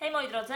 Hej moi drodzy,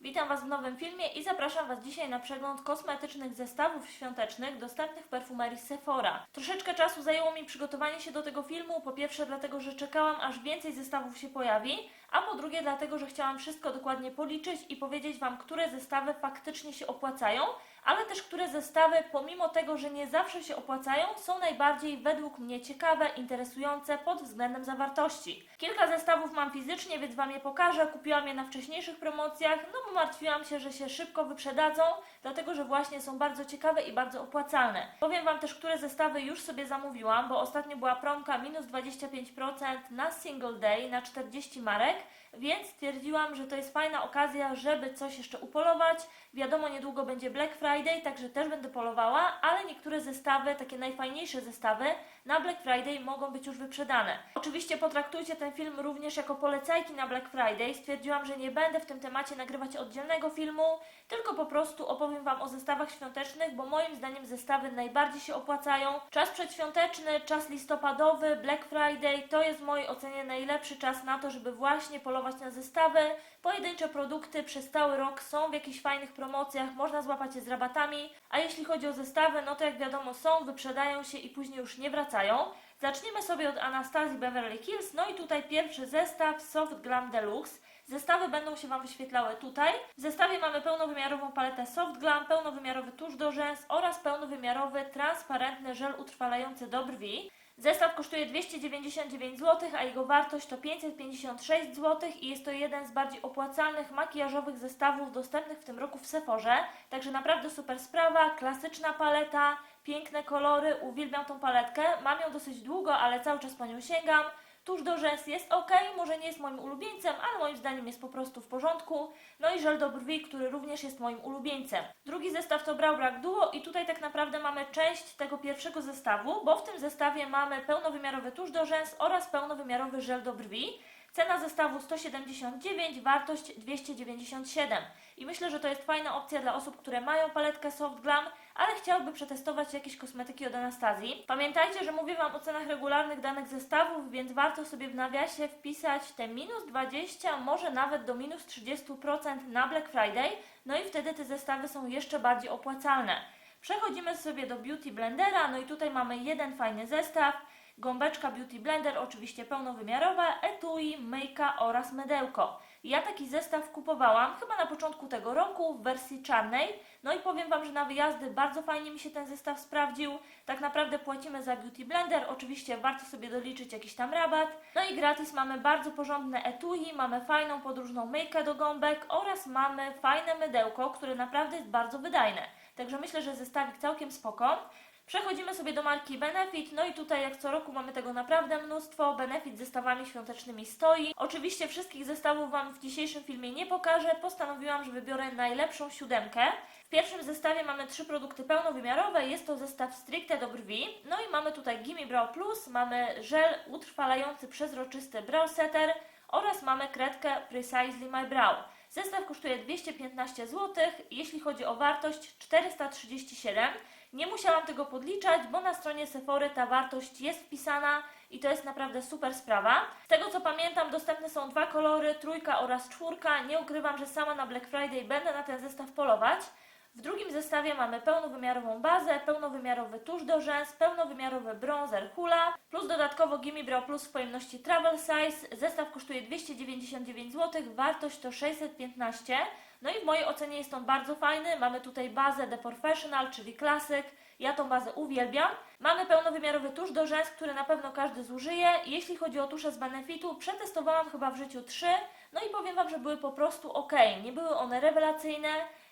witam Was w nowym filmie i zapraszam Was dzisiaj na przegląd kosmetycznych zestawów świątecznych dostępnych w perfumerii Sephora. Troszeczkę czasu zajęło mi przygotowanie się do tego filmu, po pierwsze dlatego, że czekałam aż więcej zestawów się pojawi, a po drugie dlatego, że chciałam wszystko dokładnie policzyć i powiedzieć Wam, które zestawy faktycznie się opłacają, ale też które zestawy, pomimo tego, że nie zawsze się opłacają, są najbardziej według mnie ciekawe, interesujące pod względem zawartości. Kilka zestawów mam fizycznie, więc Wam je pokażę. Kupiłam je na wcześniejszych promocjach, no bo martwiłam się, że się szybko wyprzedadzą, dlatego że właśnie są bardzo ciekawe i bardzo opłacalne. Powiem Wam też, które zestawy już sobie zamówiłam, bo ostatnio była promka minus 25% na single day na 40 marek, więc stwierdziłam, że to jest fajna okazja, żeby coś jeszcze upolować. Wiadomo, niedługo będzie Black Friday, także też będę polowała, ale niektóre zestawy, takie najfajniejsze zestawy, na Black Friday mogą być już wyprzedane. Oczywiście potraktujcie ten film również jako polecajki na Black Friday. Stwierdziłam, że nie będę w tym temacie nagrywać oddzielnego filmu, tylko po prostu opowiem Wam o zestawach świątecznych, bo moim zdaniem zestawy najbardziej się opłacają. Czas przedświąteczny, czas listopadowy, Black Friday to jest w mojej ocenie najlepszy czas na to, żeby właśnie polować na zestawy. Pojedyncze produkty przez cały rok są w jakichś fajnych promocjach, można złapać je z rabatami, a jeśli chodzi o zestawy, no to jak wiadomo są, wyprzedają się i później już nie wracają. Zaczniemy sobie od Anastazji Beverly Hills, no i tutaj pierwszy zestaw Soft Glam Deluxe. Zestawy będą się Wam wyświetlały tutaj. W zestawie mamy pełnowymiarową paletę Soft Glam, pełnowymiarowy tusz do rzęs oraz pełnowymiarowy transparentny żel utrwalający do brwi. Zestaw kosztuje 299 zł, a jego wartość to 556 zł i jest to jeden z bardziej opłacalnych makijażowych zestawów dostępnych w tym roku w Sephorze. Także naprawdę super sprawa, klasyczna paleta, piękne kolory, uwielbiam tą paletkę. Mam ją dosyć długo, ale cały czas po nią sięgam. Tuż do rzęs jest ok, może nie jest moim ulubieńcem, ale moim zdaniem jest po prostu w porządku. No i żel do brwi, który również jest moim ulubieńcem. Drugi zestaw to Brow Black Duo i tutaj tak naprawdę mamy część tego pierwszego zestawu, bo w tym zestawie mamy pełnowymiarowy tusz do rzęs oraz pełnowymiarowy żel do brwi. Cena zestawu 179, wartość 297. I myślę, że to jest fajna opcja dla osób, które mają paletkę Soft Glam, ale chciałyby przetestować jakieś kosmetyki od Anastazji. Pamiętajcie, że mówię Wam o cenach regularnych danych zestawów, więc warto sobie w nawiasie wpisać te minus 20, może nawet do minus 30% na Black Friday, no i wtedy te zestawy są jeszcze bardziej opłacalne. Przechodzimy sobie do Beauty Blendera, no i tutaj mamy jeden fajny zestaw. Gąbeczka Beauty Blender, oczywiście pełnowymiarowa, etui, myjka oraz mydełko. Ja taki zestaw kupowałam chyba na początku tego roku w wersji czarnej. No i powiem Wam, że na wyjazdy bardzo fajnie mi się ten zestaw sprawdził. Tak naprawdę płacimy za Beauty Blender, oczywiście warto sobie doliczyć jakiś tam rabat. No i gratis mamy bardzo porządne etui, mamy fajną podróżną myjkę do gąbek oraz mamy fajne mydełko, które naprawdę jest bardzo wydajne. Także myślę, że zestawik całkiem spoko. Przechodzimy sobie do marki Benefit, no i tutaj jak co roku mamy tego naprawdę mnóstwo. Benefit z zestawami świątecznymi stoi. Oczywiście wszystkich zestawów Wam w dzisiejszym filmie nie pokażę, postanowiłam, że wybiorę najlepszą siódemkę. W pierwszym zestawie mamy trzy produkty pełnowymiarowe, jest to zestaw stricte do brwi. No i mamy tutaj Gimme Brow Plus, mamy żel utrwalający przezroczysty brow setter oraz mamy kredkę Precisely My Brow. Zestaw kosztuje 215 zł, jeśli chodzi o wartość 437 nie musiałam tego podliczać, bo na stronie Sephory ta wartość jest wpisana i to jest naprawdę super sprawa. Z tego co pamiętam, dostępne są dwa kolory, trójka oraz czwórka. Nie ukrywam, że sama na Black Friday będę na ten zestaw polować. W drugim zestawie mamy pełnowymiarową bazę, pełnowymiarowy tusz do rzęs, pełnowymiarowy bronzer Hula, plus dodatkowo Gimme Brow Plus w pojemności Travel Size. Zestaw kosztuje 299 zł, wartość to 615 no i w mojej ocenie jest on bardzo fajny. Mamy tutaj bazę The Professional, czyli klasyk. Ja tą bazę uwielbiam. Mamy pełnowymiarowy tusz do rzęs, który na pewno każdy zużyje. Jeśli chodzi o tusze z Benefitu, przetestowałam chyba w życiu trzy. No i powiem Wam, że były po prostu ok. Nie były one rewelacyjne,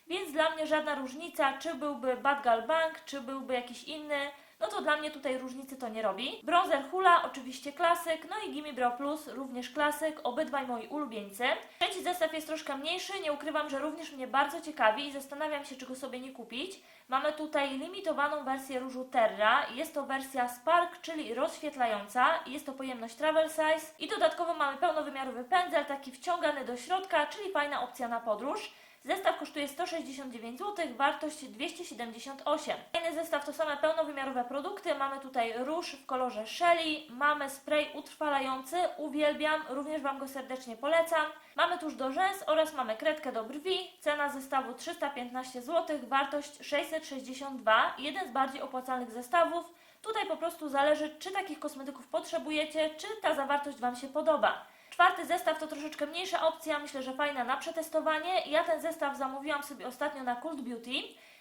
więc dla mnie żadna różnica, czy byłby Bad Gal Bank, czy byłby jakiś inny no to dla mnie tutaj różnicy to nie robi. Bronzer Hula, oczywiście klasyk, no i Gimme Brow Plus, również klasyk, obydwaj moi ulubieńcy. Trzeci zestaw jest troszkę mniejszy, nie ukrywam, że również mnie bardzo ciekawi i zastanawiam się, czy go sobie nie kupić. Mamy tutaj limitowaną wersję różu Terra, jest to wersja Spark, czyli rozświetlająca, jest to pojemność travel size i dodatkowo mamy pełnowymiarowy pędzel, taki wciągany do środka, czyli fajna opcja na podróż. Zestaw kosztuje 169 zł, wartość 278. Kolejny zestaw to same pełnowymiarowe produkty. Mamy tutaj róż w kolorze Shelly, mamy spray utrwalający, uwielbiam, również Wam go serdecznie polecam. Mamy tuż do rzęs oraz mamy kredkę do brwi. Cena zestawu 315 zł, wartość 662. Jeden z bardziej opłacalnych zestawów. Tutaj po prostu zależy, czy takich kosmetyków potrzebujecie, czy ta zawartość Wam się podoba. Czwarty zestaw to troszeczkę mniejsza opcja, myślę, że fajna na przetestowanie. Ja ten zestaw zamówiłam sobie ostatnio na Cult Beauty.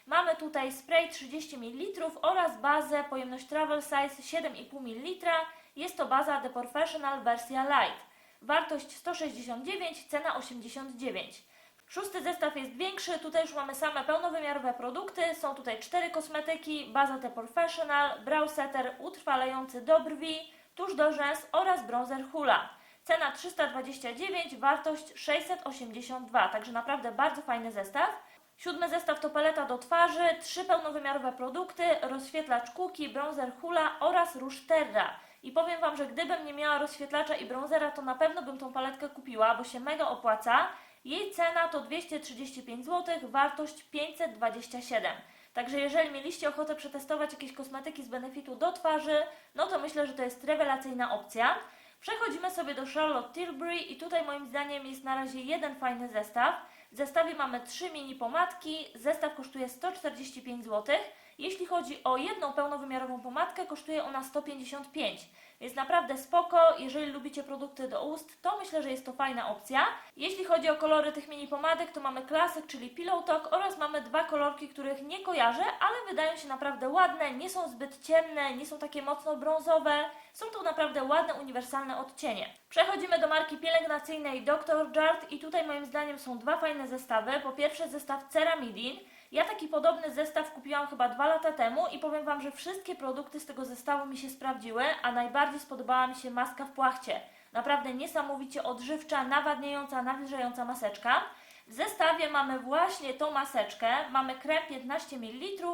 Mamy tutaj spray 30 ml oraz bazę pojemność Travel Size 7,5 ml. Jest to baza The Professional wersja Light. Wartość 169, cena 89. Szósty zestaw jest większy, tutaj już mamy same pełnowymiarowe produkty. Są tutaj cztery kosmetyki, baza The Professional, brow setter utrwalający do brwi, tuż do rzęs oraz bronzer Hula. Cena 329, wartość 682, także naprawdę bardzo fajny zestaw. Siódmy zestaw to paleta do twarzy, trzy pełnowymiarowe produkty, rozświetlacz Cookie, bronzer Hula oraz róż Terra. I powiem Wam, że gdybym nie miała rozświetlacza i bronzera, to na pewno bym tą paletkę kupiła, bo się mega opłaca. Jej cena to 235 zł, wartość 527. Także jeżeli mieliście ochotę przetestować jakieś kosmetyki z benefitu do twarzy, no to myślę, że to jest rewelacyjna opcja. Przechodzimy sobie do Charlotte Tilbury i tutaj moim zdaniem jest na razie jeden fajny zestaw. W zestawie mamy trzy mini pomadki, zestaw kosztuje 145 zł. Jeśli chodzi o jedną pełnowymiarową pomadkę, kosztuje ona 155. Więc naprawdę spoko, jeżeli lubicie produkty do ust, to myślę, że jest to fajna opcja. Jeśli chodzi o kolory tych mini pomadek, to mamy klasyk, czyli Pillow Talk oraz mamy dwa kolorki, których nie kojarzę, ale wydają się naprawdę ładne, nie są zbyt ciemne, nie są takie mocno brązowe. Są to naprawdę ładne, uniwersalne odcienie. Przechodzimy do marki pielęgnacyjnej Dr. Jart i tutaj moim zdaniem są dwa fajne zestawy. Po pierwsze zestaw Ceramidin. Ja taki podobny zestaw kupiłam chyba dwa lata temu i powiem Wam, że wszystkie produkty z tego zestawu mi się sprawdziły, a najbardziej spodobała mi się maska w płachcie. Naprawdę niesamowicie odżywcza, nawadniająca, nawilżająca maseczka. W zestawie mamy właśnie tą maseczkę, mamy krem 15 ml,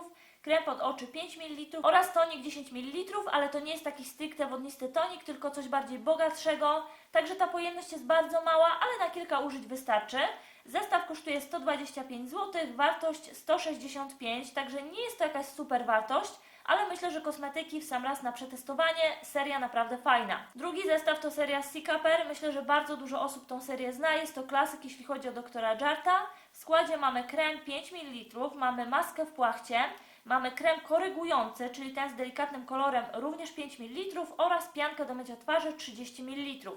krem pod oczy 5 ml oraz tonik 10 ml, ale to nie jest taki stricte wodnisty tonik, tylko coś bardziej bogatszego, także ta pojemność jest bardzo mała, ale na kilka użyć wystarczy. Zestaw kosztuje 125 zł, wartość 165, także nie jest to jakaś super wartość, ale myślę, że kosmetyki w sam raz na przetestowanie, seria naprawdę fajna. Drugi zestaw to seria Sikaper, myślę, że bardzo dużo osób tą serię zna, jest to klasyk jeśli chodzi o doktora Jarta. W składzie mamy krem 5 ml, mamy maskę w płachcie, mamy krem korygujący, czyli ten z delikatnym kolorem również 5 ml oraz piankę do mycia twarzy 30 ml.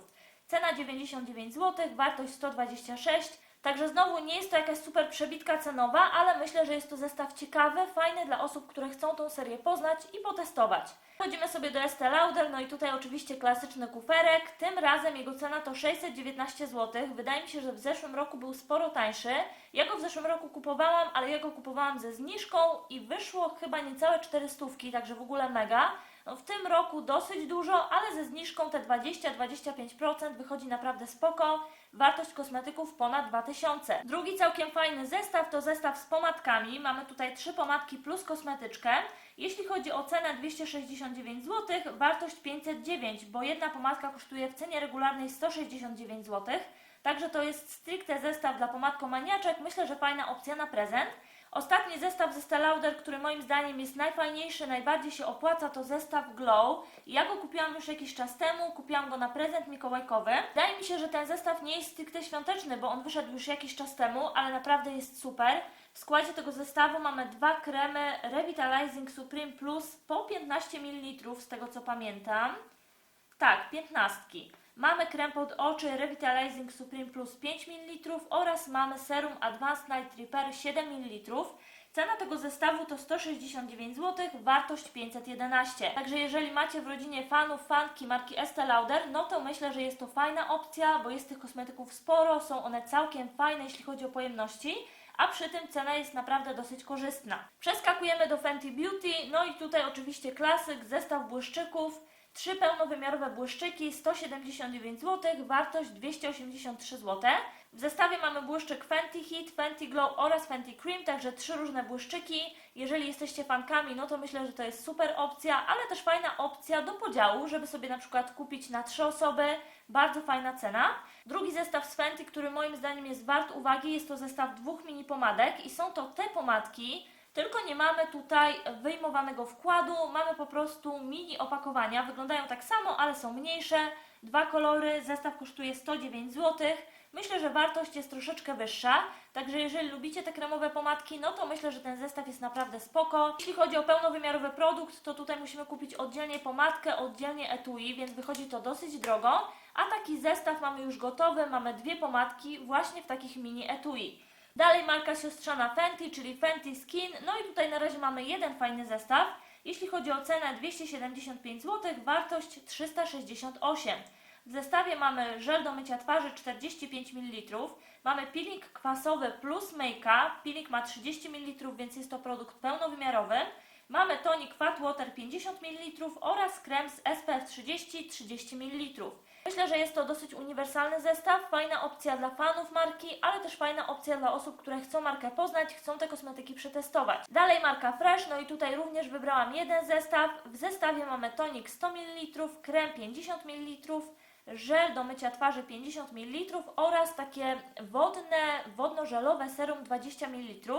Cena 99 zł, wartość 126 Także znowu nie jest to jakaś super przebitka cenowa, ale myślę, że jest to zestaw ciekawy, fajny dla osób, które chcą tą serię poznać i potestować. Chodzimy sobie do Estee Lauder, no i tutaj oczywiście klasyczny kuferek. Tym razem jego cena to 619 zł. Wydaje mi się, że w zeszłym roku był sporo tańszy. Ja go w zeszłym roku kupowałam, ale ja go kupowałam ze zniżką i wyszło chyba niecałe 400, także w ogóle mega. No w tym roku dosyć dużo, ale ze zniżką te 20-25% wychodzi naprawdę spoko. Wartość kosmetyków ponad 2000. Drugi całkiem fajny zestaw to zestaw z pomadkami. Mamy tutaj trzy pomadki plus kosmetyczkę. Jeśli chodzi o cenę 269 zł, wartość 509, bo jedna pomadka kosztuje w cenie regularnej 169 zł. Także to jest stricte zestaw dla pomadkomaniaczek. Myślę, że fajna opcja na prezent. Ostatni zestaw ze Estee Lauder, który moim zdaniem jest najfajniejszy, najbardziej się opłaca, to zestaw Glow. Ja go kupiłam już jakiś czas temu, kupiłam go na prezent mikołajkowy. Wydaje mi się, że ten zestaw nie jest stricte świąteczny, bo on wyszedł już jakiś czas temu, ale naprawdę jest super. W składzie tego zestawu mamy dwa kremy Revitalizing Supreme Plus po 15 ml, z tego co pamiętam. Tak, 15. Mamy krem pod oczy Revitalizing Supreme Plus 5 ml oraz mamy serum Advanced Night Repair 7 ml. Cena tego zestawu to 169 zł, wartość 511. Także jeżeli macie w rodzinie fanów, fanki marki Estee Lauder, no to myślę, że jest to fajna opcja, bo jest tych kosmetyków sporo, są one całkiem fajne, jeśli chodzi o pojemności a przy tym cena jest naprawdę dosyć korzystna. Przeskakujemy do Fenty Beauty, no i tutaj oczywiście klasyk, zestaw błyszczyków, trzy pełnowymiarowe błyszczyki, 179 zł, wartość 283 zł. W zestawie mamy błyszczyk Fenty Heat, Fenty Glow oraz Fenty Cream, także trzy różne błyszczyki. Jeżeli jesteście fankami, no to myślę, że to jest super opcja, ale też fajna opcja do podziału, żeby sobie na przykład kupić na trzy osoby. Bardzo fajna cena. Drugi zestaw z Fenty, który moim zdaniem jest wart uwagi, jest to zestaw dwóch mini pomadek i są to te pomadki, tylko nie mamy tutaj wyjmowanego wkładu, mamy po prostu mini opakowania. Wyglądają tak samo, ale są mniejsze. Dwa kolory, zestaw kosztuje 109 zł. Myślę, że wartość jest troszeczkę wyższa, także jeżeli lubicie te kremowe pomadki, no to myślę, że ten zestaw jest naprawdę spoko. Jeśli chodzi o pełnowymiarowy produkt, to tutaj musimy kupić oddzielnie pomadkę, oddzielnie etui, więc wychodzi to dosyć drogo. A taki zestaw mamy już gotowy, mamy dwie pomadki właśnie w takich mini etui. Dalej marka siostrzana Fenty, czyli Fenty Skin. No i tutaj na razie mamy jeden fajny zestaw. Jeśli chodzi o cenę 275 zł, wartość 368. W zestawie mamy żel do mycia twarzy 45 ml, mamy peeling kwasowy plus make-up. Peeling ma 30 ml, więc jest to produkt pełnowymiarowy. Mamy tonik Fat Water 50 ml oraz krem z SPF 30 30 ml. Myślę, że jest to dosyć uniwersalny zestaw, fajna opcja dla fanów marki, ale też fajna opcja dla osób, które chcą markę poznać, chcą te kosmetyki przetestować. Dalej marka Fresh, no i tutaj również wybrałam jeden zestaw. W zestawie mamy tonik 100 ml, krem 50 ml, żel do mycia twarzy 50 ml oraz takie wodne, wodno-żelowe serum 20 ml.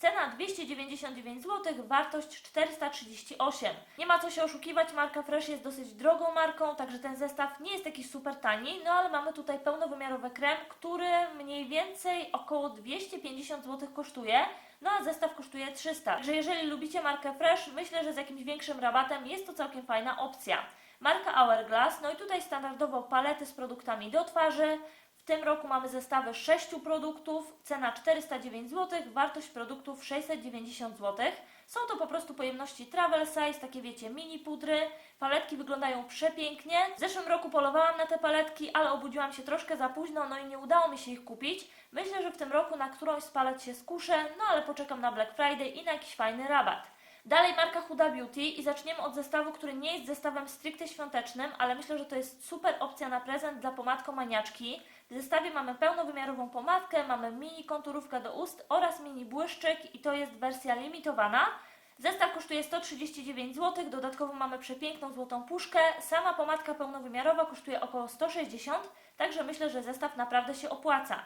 Cena 299 zł, wartość 438. Nie ma co się oszukiwać, marka Fresh jest dosyć drogą marką, także ten zestaw nie jest jakiś super tani, no ale mamy tutaj pełnowymiarowy krem, który mniej więcej około 250 zł kosztuje, no a zestaw kosztuje 300. Także jeżeli lubicie markę Fresh, myślę, że z jakimś większym rabatem jest to całkiem fajna opcja. Marka Hourglass, no i tutaj standardowo palety z produktami do twarzy. W tym roku mamy zestawy 6 produktów, cena 409 zł, wartość produktów 690 zł. Są to po prostu pojemności travel size, takie wiecie, mini pudry. Paletki wyglądają przepięknie. W zeszłym roku polowałam na te paletki, ale obudziłam się troszkę za późno, no i nie udało mi się ich kupić. Myślę, że w tym roku na którąś z palet się skuszę, no ale poczekam na Black Friday i na jakiś fajny rabat. Dalej marka Huda Beauty i zaczniemy od zestawu, który nie jest zestawem stricte świątecznym, ale myślę, że to jest super opcja na prezent dla pomadkomaniaczki. W zestawie mamy pełnowymiarową pomadkę, mamy mini konturówkę do ust oraz mini błyszczyk i to jest wersja limitowana. Zestaw kosztuje 139 zł, dodatkowo mamy przepiękną złotą puszkę. Sama pomadka pełnowymiarowa kosztuje około 160, także myślę, że zestaw naprawdę się opłaca.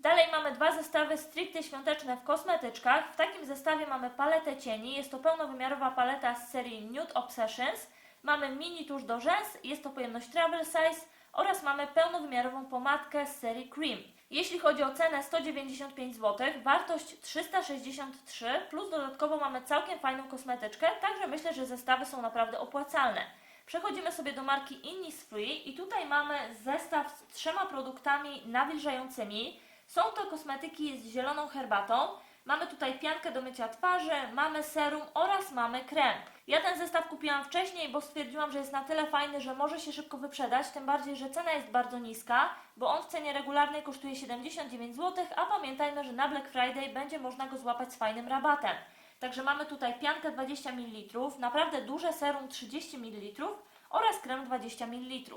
Dalej mamy dwa zestawy stricte świąteczne w kosmetyczkach. W takim zestawie mamy paletę cieni. Jest to pełnowymiarowa paleta z serii Nude Obsessions. Mamy mini tusz do rzęs, jest to pojemność travel size oraz mamy pełnowymiarową pomadkę z serii Cream. Jeśli chodzi o cenę 195 zł, wartość 363 plus dodatkowo mamy całkiem fajną kosmetyczkę, także myślę, że zestawy są naprawdę opłacalne. Przechodzimy sobie do marki Innisfree i tutaj mamy zestaw z trzema produktami nawilżającymi. Są to kosmetyki z zieloną herbatą. Mamy tutaj piankę do mycia twarzy, mamy serum oraz mamy krem. Ja ten zestaw kupiłam wcześniej, bo stwierdziłam, że jest na tyle fajny, że może się szybko wyprzedać, tym bardziej, że cena jest bardzo niska, bo on w cenie regularnej kosztuje 79 zł, a pamiętajmy, że na Black Friday będzie można go złapać z fajnym rabatem. Także mamy tutaj piankę 20 ml, naprawdę duże serum 30 ml oraz krem 20 ml.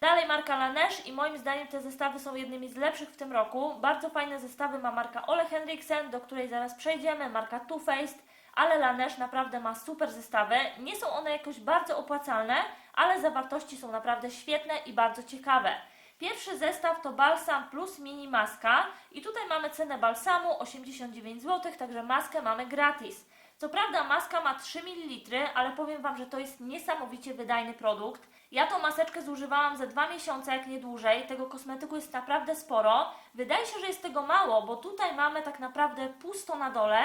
Dalej marka Laneige i moim zdaniem te zestawy są jednymi z lepszych w tym roku. Bardzo fajne zestawy ma marka Ole Henriksen, do której zaraz przejdziemy, marka Too Faced, ale Laneige naprawdę ma super zestawy. Nie są one jakoś bardzo opłacalne, ale zawartości są naprawdę świetne i bardzo ciekawe. Pierwszy zestaw to balsam plus mini maska i tutaj mamy cenę balsamu 89 zł, także maskę mamy gratis. Co prawda maska ma 3 ml, ale powiem Wam, że to jest niesamowicie wydajny produkt. Ja tą maseczkę zużywałam ze 2 miesiące, jak nie dłużej. Tego kosmetyku jest naprawdę sporo. Wydaje się, że jest tego mało, bo tutaj mamy tak naprawdę pusto na dole,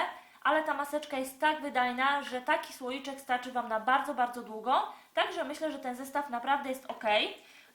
ale ta maseczka jest tak wydajna, że taki słoiczek starczy Wam na bardzo, bardzo długo. Także myślę, że ten zestaw naprawdę jest ok.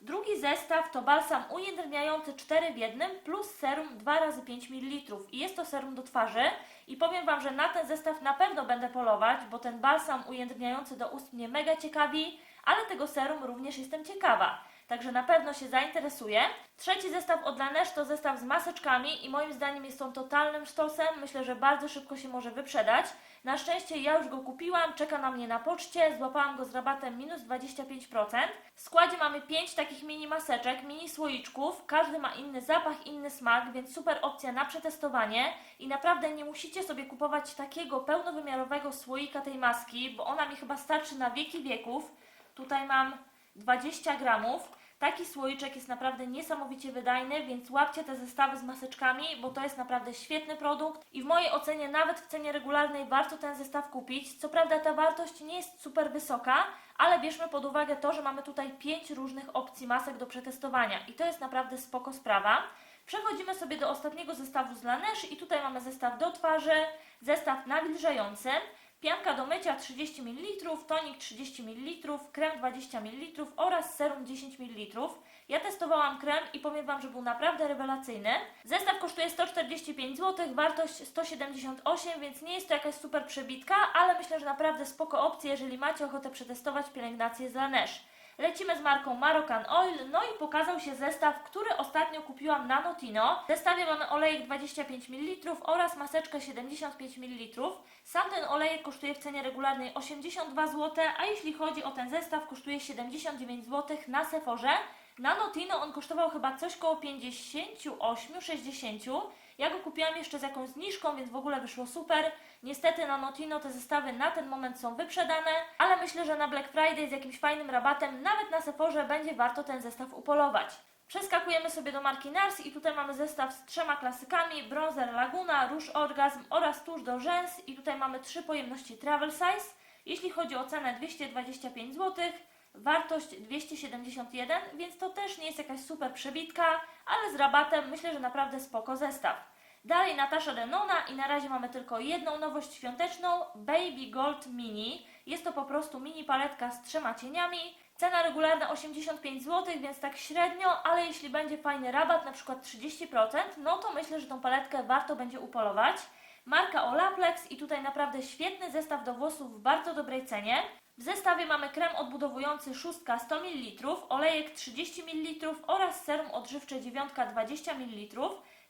Drugi zestaw to balsam ujędrniający 4 w 1 plus serum 2 razy 5 ml. I jest to serum do twarzy. I powiem Wam, że na ten zestaw na pewno będę polować, bo ten balsam ujędrniający do ust mnie mega ciekawi, ale tego serum również jestem ciekawa. Także na pewno się zainteresuje. Trzeci zestaw od Laneige to zestaw z maseczkami i moim zdaniem jest on totalnym sztosem. Myślę, że bardzo szybko się może wyprzedać. Na szczęście ja już go kupiłam, czeka na mnie na poczcie, złapałam go z rabatem minus 25%. W składzie mamy 5 takich mini maseczek, mini słoiczków, każdy ma inny zapach, inny smak, więc super opcja na przetestowanie i naprawdę nie musicie sobie kupować takiego pełnowymiarowego słoika tej maski, bo ona mi chyba starczy na wieki wieków. Tutaj mam 20 gramów. Taki słoiczek jest naprawdę niesamowicie wydajny, więc łapcie te zestawy z maseczkami, bo to jest naprawdę świetny produkt i w mojej ocenie nawet w cenie regularnej warto ten zestaw kupić. Co prawda ta wartość nie jest super wysoka, ale bierzmy pod uwagę to, że mamy tutaj 5 różnych opcji masek do przetestowania i to jest naprawdę spoko sprawa. Przechodzimy sobie do ostatniego zestawu z Laneige i tutaj mamy zestaw do twarzy, zestaw nawilżający, pianka do mycia 30 ml, tonik 30 ml, krem 20 ml oraz serum 10 ml. Ja testowałam krem i powiem Wam, że był naprawdę rewelacyjny. Zestaw kosztuje 145 zł, wartość 178, więc nie jest to jakaś super przebitka, ale myślę, że naprawdę spoko opcja, jeżeli macie ochotę przetestować pielęgnację z Laneige. Lecimy z marką Marocan Oil, no i pokazał się zestaw, który ostatnio kupiłam na Notino. W zestawie mamy olejek 25 ml oraz maseczkę 75 ml. Sam ten olejek kosztuje w cenie regularnej 82 zł, a jeśli chodzi o ten zestaw kosztuje 79 zł na Sephorze. Na Notino on kosztował chyba coś koło 58-60. Ja go kupiłam jeszcze z jakąś zniżką, więc w ogóle wyszło super. Niestety na Notino te zestawy na ten moment są wyprzedane, ale myślę, że na Black Friday z jakimś fajnym rabatem, nawet na Sephorze, będzie warto ten zestaw upolować. Przeskakujemy sobie do marki NARS i tutaj mamy zestaw z trzema klasykami, bronzer Laguna, róż Orgasm oraz tusz do rzęs i tutaj mamy trzy pojemności Travel Size. Jeśli chodzi o cenę 225 zł, wartość 271, więc to też nie jest jakaś super przebitka, ale z rabatem myślę, że naprawdę spoko zestaw. Dalej Natasza Denona i na razie mamy tylko jedną nowość świąteczną, Baby Gold Mini. Jest to po prostu mini paletka z trzema cieniami. Cena regularna 85 zł, więc tak średnio, ale jeśli będzie fajny rabat, na przykład 30%, no to myślę, że tą paletkę warto będzie upolować. Marka Olaplex i tutaj naprawdę świetny zestaw do włosów w bardzo dobrej cenie. W zestawie mamy krem odbudowujący szóstka 100 ml, olejek 30 ml oraz serum odżywcze dziewiątka 20 ml.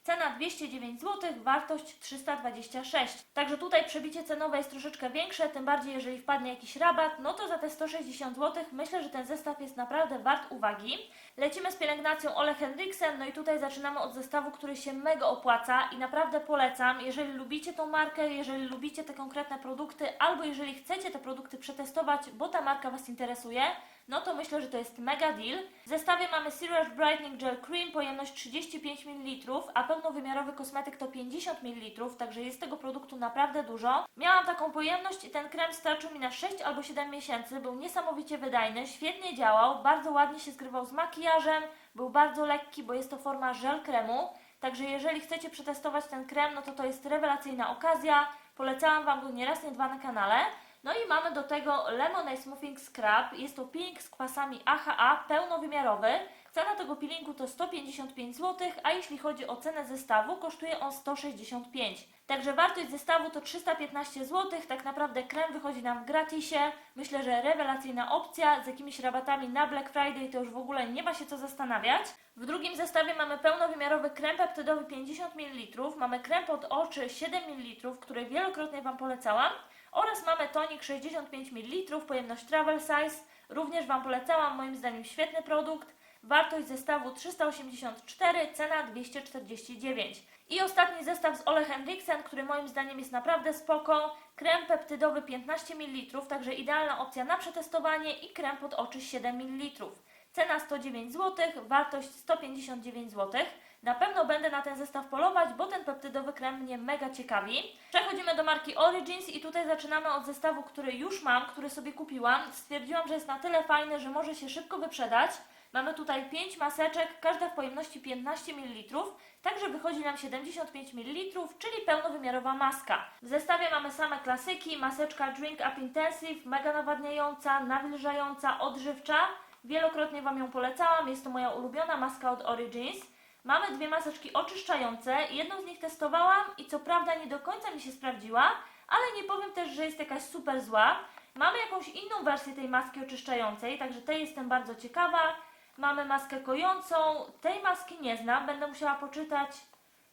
Cena 209 zł, wartość 326. Także tutaj przebicie cenowe jest troszeczkę większe, tym bardziej jeżeli wpadnie jakiś rabat, no to za te 160 zł myślę, że ten zestaw jest naprawdę wart uwagi. Lecimy z pielęgnacją Ole Henriksen, no i tutaj zaczynamy od zestawu, który się mega opłaca i naprawdę polecam. Jeżeli lubicie tą markę, jeżeli lubicie te konkretne produkty, albo jeżeli chcecie te produkty przetestować, bo ta marka Was interesuje, no to myślę, że to jest mega deal. W zestawie mamy Serious Brightening Gel Cream, pojemność 35 ml, a pełnowymiarowy kosmetyk to 50 ml, także jest tego produktu naprawdę dużo. Miałam taką pojemność i ten krem starczył mi na 6 albo 7 miesięcy, był niesamowicie wydajny, świetnie działał, bardzo ładnie się zgrywał z makijażem, był bardzo lekki, bo jest to forma żel kremu. Także jeżeli chcecie przetestować ten krem, no to to jest rewelacyjna okazja. Polecałam Wam go nie raz, nie dwa na kanale. No i mamy do tego Lemonade Smoothing Scrub. Jest to peeling z kwasami AHA, pełnowymiarowy. Cena tego peelingu to 155 zł, a jeśli chodzi o cenę zestawu, kosztuje on 165. Także wartość zestawu to 315 zł. Tak naprawdę krem wychodzi nam w gratisie. Myślę, że rewelacyjna opcja. Z jakimiś rabatami na Black Friday to już w ogóle nie ma się co zastanawiać. W drugim zestawie mamy pełnowymiarowy krem peptydowy 50 ml. Mamy krem pod oczy 7 ml, który wielokrotnie Wam polecałam. Oraz mamy tonik 65 ml, pojemność travel size. Również Wam polecałam, moim zdaniem świetny produkt. Wartość zestawu 384, cena 249. I ostatni zestaw z Ole Henriksen, który moim zdaniem jest naprawdę spoko. Krem peptydowy 15 ml, także idealna opcja na przetestowanie i krem pod oczy 7 ml. Cena 109 zł, wartość 159 zł. Na pewno będę na ten zestaw polować, bo ten peptydowy krem mnie mega ciekawi. Przechodzimy do marki Origins i tutaj zaczynamy od zestawu, który już mam, który sobie kupiłam. Stwierdziłam, że jest na tyle fajny, że może się szybko wyprzedać. Mamy tutaj 5 maseczek, każda w pojemności 15 ml, także wychodzi nam 75 ml, czyli pełnowymiarowa maska. W zestawie mamy same klasyki, maseczka Drink Up Intensive, mega nawadniająca, nawilżająca, odżywcza. Wielokrotnie Wam ją polecałam, jest to moja ulubiona maska od Origins. Mamy dwie maseczki oczyszczające, jedną z nich testowałam i co prawda nie do końca mi się sprawdziła, ale nie powiem też, że jest jakaś super zła. Mamy jakąś inną wersję tej maski oczyszczającej, także tej jestem bardzo ciekawa. Mamy maskę kojącą. Tej maski nie znam, będę musiała poczytać,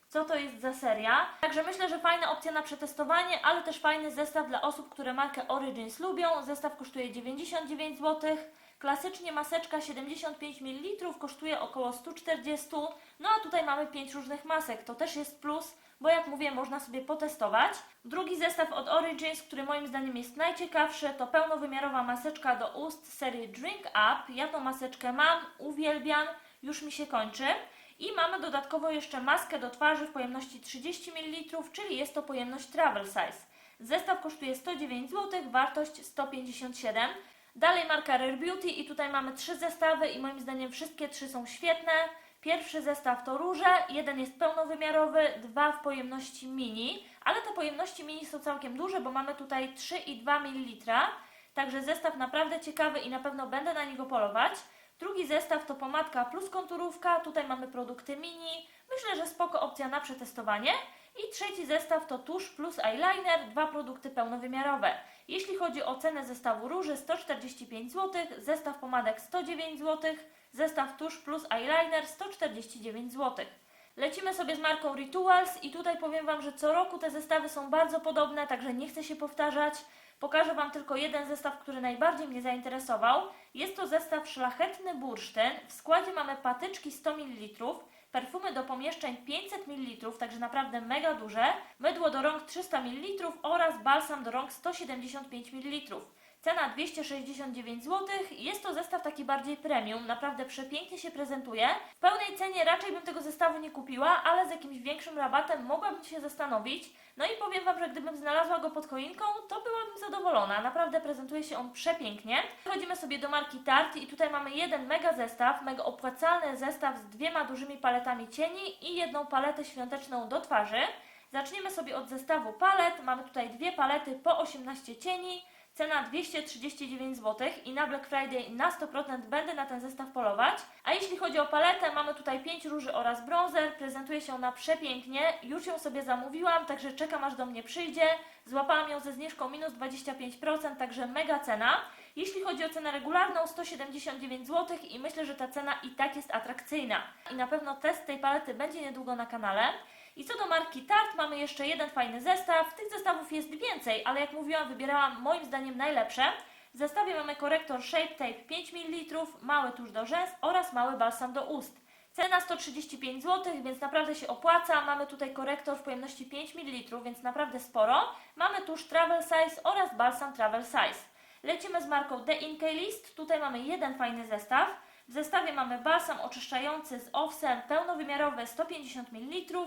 co to jest za seria. Także myślę, że fajna opcja na przetestowanie, ale też fajny zestaw dla osób, które markę Origins lubią. Zestaw kosztuje 99 zł. Klasycznie maseczka 75 ml kosztuje około 140. No a tutaj mamy 5 różnych masek, to też jest plus, bo jak mówię, można sobie potestować. Drugi zestaw od Origins, który moim zdaniem jest najciekawszy, to pełnowymiarowa maseczka do ust serii Drink Up. Ja tą maseczkę mam, uwielbiam, już mi się kończy. I mamy dodatkowo jeszcze maskę do twarzy w pojemności 30 ml, czyli jest to pojemność travel size. Zestaw kosztuje 109 zł, wartość 157 Dalej marka Rare Beauty i tutaj mamy trzy zestawy i moim zdaniem wszystkie trzy są świetne. Pierwszy zestaw to róże, jeden jest pełnowymiarowy, dwa w pojemności mini, ale te pojemności mini są całkiem duże, bo mamy tutaj 3,2 ml, także zestaw naprawdę ciekawy i na pewno będę na niego polować. Drugi zestaw to pomadka plus konturówka, tutaj mamy produkty mini, myślę, że spoko opcja na przetestowanie. I trzeci zestaw to tusz plus eyeliner, dwa produkty pełnowymiarowe. Jeśli chodzi o cenę zestawu róży 145 zł, zestaw pomadek 109 zł, zestaw tusz plus eyeliner 149 zł. Lecimy sobie z marką Rituals i tutaj powiem Wam, że co roku te zestawy są bardzo podobne, także nie chcę się powtarzać. Pokażę Wam tylko jeden zestaw, który najbardziej mnie zainteresował. Jest to zestaw Szlachetny Bursztyn. W składzie mamy patyczki 100 ml, perfumy do pomieszczeń 500 ml, także naprawdę mega duże, mydło do rąk 300 ml oraz balsam do rąk 175 ml. Cena 269 zł. Jest to zestaw taki bardziej premium, naprawdę przepięknie się prezentuje. W pełnej cenie raczej bym tego zestawu nie kupiła, ale z jakimś większym rabatem mogłabym się zastanowić. No i powiem Wam, że gdybym znalazła go pod choinką, to byłabym zadowolona. Naprawdę prezentuje się on przepięknie. Przechodzimy sobie do marki Tarte i tutaj mamy jeden mega zestaw, mega opłacalny zestaw z dwiema dużymi paletami cieni i jedną paletę świąteczną do twarzy. Zaczniemy sobie od zestawu palet. Mamy tutaj dwie palety po 18 cieni. Cena 239 zł i na Black Friday na 100% będę na ten zestaw polować. A jeśli chodzi o paletę, mamy tutaj 5 róży oraz bronzer. Prezentuje się ona przepięknie. Już ją sobie zamówiłam, także czekam aż do mnie przyjdzie. Złapałam ją ze zniżką minus 25%, także mega cena. Jeśli chodzi o cenę regularną, 179 zł i myślę, że ta cena i tak jest atrakcyjna. I na pewno test tej palety będzie niedługo na kanale. I co do marki Tarte, mamy jeszcze jeden fajny zestaw. Tych zestawów jest więcej, ale jak mówiłam, wybierałam moim zdaniem najlepsze. W zestawie mamy korektor Shape Tape 5 ml, mały tusz do rzęs oraz mały balsam do ust. Cena 135 zł, więc naprawdę się opłaca. Mamy tutaj korektor w pojemności 5 ml, więc naprawdę sporo. Mamy tusz Travel Size oraz balsam Travel Size. Lecimy z marką The Inkey List. Tutaj mamy jeden fajny zestaw. W zestawie mamy balsam oczyszczający z owsem pełnowymiarowy 150 ml,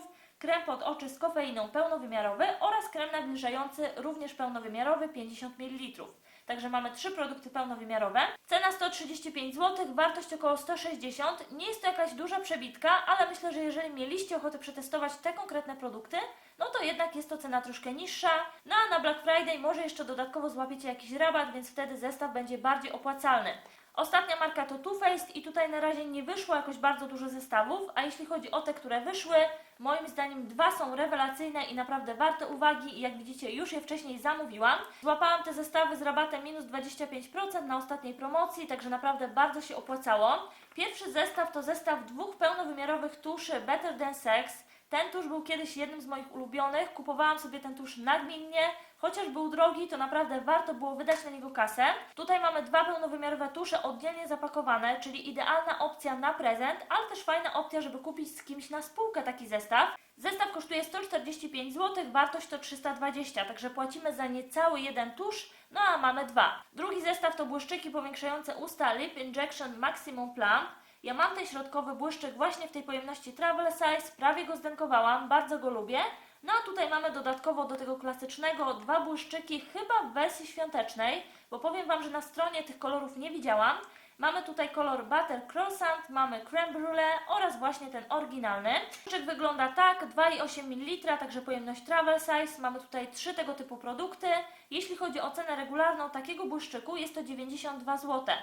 krem pod oczy z kofeiną pełnowymiarowy oraz krem nawilżający również pełnowymiarowy 50 ml. Także mamy trzy produkty pełnowymiarowe. Cena 135 zł, wartość około 160. Nie jest to jakaś duża przebitka, ale myślę, że jeżeli mieliście ochotę przetestować te konkretne produkty, no to jednak jest to cena troszkę niższa. No a na Black Friday może jeszcze dodatkowo złapiecie jakiś rabat, więc wtedy zestaw będzie bardziej opłacalny. Ostatnia marka to Too Faced i tutaj na razie nie wyszło jakoś bardzo dużo zestawów, a jeśli chodzi o te, które wyszły, moim zdaniem dwa są rewelacyjne i naprawdę warte uwagi i jak widzicie już je wcześniej zamówiłam. Złapałam te zestawy z rabatem minus 25% na ostatniej promocji, także naprawdę bardzo się opłacało. Pierwszy zestaw to zestaw dwóch pełnowymiarowych tuszy Better Than Sex. Ten tusz był kiedyś jednym z moich ulubionych, kupowałam sobie ten tusz nagminnie, chociaż był drogi, to naprawdę warto było wydać na niego kasę. Tutaj mamy dwa pełnowymiarowe tusze oddzielnie zapakowane, czyli idealna opcja na prezent, ale też fajna opcja, żeby kupić z kimś na spółkę taki zestaw. Zestaw kosztuje 145 zł, wartość to 320, także płacimy za niecały jeden tusz, no a mamy dwa. Drugi zestaw to błyszczyki powiększające usta Lip Injection Maximum Plump. Ja mam ten środkowy błyszczyk właśnie w tej pojemności Travel Size, prawie go zdenkowałam, bardzo go lubię. No a tutaj mamy dodatkowo do tego klasycznego dwa błyszczyki, chyba w wersji świątecznej, bo powiem Wam, że na stronie tych kolorów nie widziałam. Mamy tutaj kolor Butter Croissant, mamy Creme Brulee oraz właśnie ten oryginalny. Błyszczyk wygląda tak, 2,8 ml, także pojemność Travel Size. Mamy tutaj trzy tego typu produkty. Jeśli chodzi o cenę regularną takiego błyszczyku, jest to 92 zł.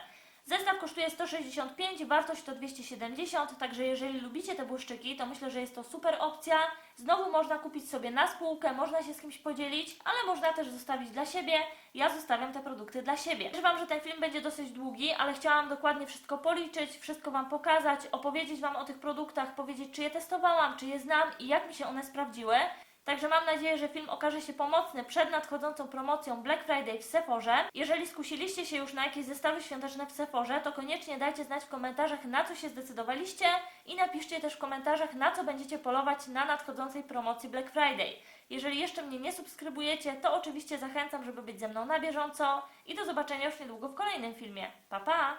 Zestaw kosztuje 165, wartość to 270, także jeżeli lubicie te błyszczyki, to myślę, że jest to super opcja. Znowu można kupić sobie na spółkę, można się z kimś podzielić, ale można też zostawić dla siebie. Ja zostawiam te produkty dla siebie. Wam, że ten film będzie dosyć długi, ale chciałam dokładnie wszystko policzyć, wszystko Wam pokazać, opowiedzieć Wam o tych produktach, powiedzieć, czy je testowałam, czy je znam i jak mi się one sprawdziły. Także mam nadzieję, że film okaże się pomocny przed nadchodzącą promocją Black Friday w Sephorze. Jeżeli skusiliście się już na jakieś zestawy świąteczne w Sephorze, to koniecznie dajcie znać w komentarzach, na co się zdecydowaliście i napiszcie też w komentarzach, na co będziecie polować na nadchodzącej promocji Black Friday. Jeżeli jeszcze mnie nie subskrybujecie, to oczywiście zachęcam, żeby być ze mną na bieżąco i do zobaczenia już niedługo w kolejnym filmie. Pa pa!